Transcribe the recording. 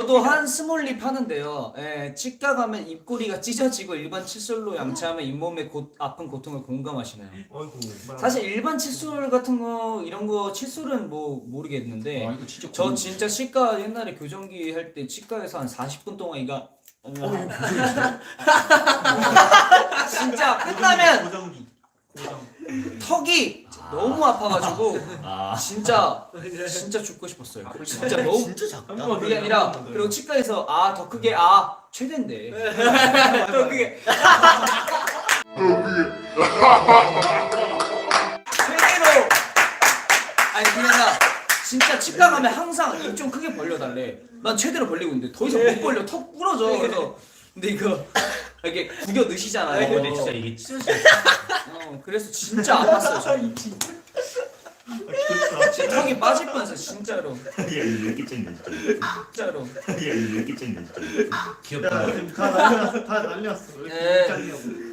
저도 한 스몰 립 하는데요. 예, 치과 가면 입꼬리가 찢어지고 일반 칫솔로 양치하면 잇몸의 고, 아픈 고통을 공감하시나요? 어이구. 사실 일반 칫솔 같은 거 이런 거 칫솔은 뭐 모르겠는데 아 이거 진짜 저 고민- 진짜 치과 옛날에 교정기 할 때 치과에서 한 40분 동안 이가 진짜 끝나면 고정기. 고정. 턱이 너무 아파가지고 아. 진짜 진짜 죽고 싶었어요. 진짜 너무. 진짜 작다. 한 번 그게 아니라 그리고 치과에서 아 더 크게 아 최대인데. 더 크게. 최대로. 아니 그냥 나 진짜 치과 가면 항상 입 좀 크게 벌려달래. 난 최대로 벌리고 있는데 더 이상 못 벌려. 턱 부러져. 그래서. 근데 이거 이렇게 구겨 넣으시잖아요 근데 진짜 이게 찢어져. 어, 그래서 진짜 아팠어요 저는. 제 턱이 빠질 뻔했어 진짜로 야 이렇게 진짜 진짜로 야 이렇게 찐다 진짜 야 귀엽다. 다 날렸어. 다 날렸어. 왜 네. 이렇게.